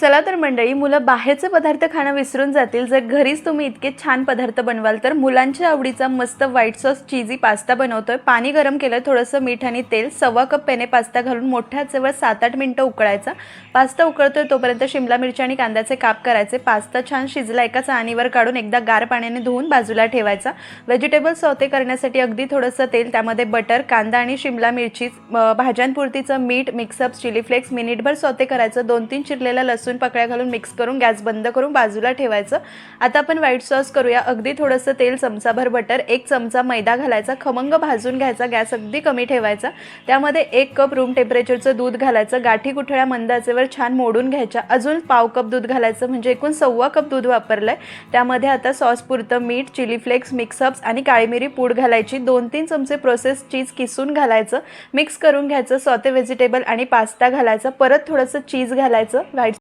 चला तर मंडळी मुलं बाहेरचे पदार्थ खाणं विसरून जातील. जर घरीच तुम्ही इतके छान पदार्थ बनवाल तर मुलांच्या आवडीचा मस्त व्हाईट सॉस चीजी पास्ता बनवतोय. पाणी गरम केलं थोडंसं मीठ आणि तेल सव्वा कप पेने पास्ता घालून मोठ्या जवळ सात आठ मिनटं उकळायचा. पास्ता उकळतोय तोपर्यंत शिमला मिरची आणि कांद्याचे काप करायचे. पास्ता छान शिजला एका चाळणीवर काढून एकदा गार पाण्याने धुवून बाजूला ठेवायचा. व्हेजिटेबल सौते करण्यासाठी अगदी थोडंसं तेल त्यामध्ये बटर कांदा आणि शिमला मिरची भाज्यांपुरतीचं मीठ मिक्सअप चिली फ्लेक्स मिनिटभर सौते करायचं. दोन तीन चिरलेला लसूण पकड्या घालून मिक्स करून गॅस बंद करून बाजूला ठेवायचं. आता आपण व्हाईट सॉस करूया. अगदी थोडंसं तेल चमचाभर बटर एक चमचा मैदा घालायचा. खमंग भाजून घ्यायचा. गॅस अगदी कमी ठेवायचा. त्यामध्ये एक कप रूम टेम्परेचरचं दूध घालायचं. गाठी कुठळ्या मंद आचेवर छान मोडून घ्यायच्या. अजून पाव कप दूध घालायचं. म्हणजे एकूण सव्वा कप दूध वापरलं आहे त्यामध्ये आता सॉसपुरतं मीठ चिली फ्लेक्स मिक्सअप्स आणि काळी मिरी पूड घालायची. दोन तीन चमचे प्रोसेस चीज किसून घालायचं. मिक्स करून घ्यायचं. सॉते व्हेजिटेबल आणि पास्ता घालायचा. परत थोडंसं चीज घालायचं. व्हाईट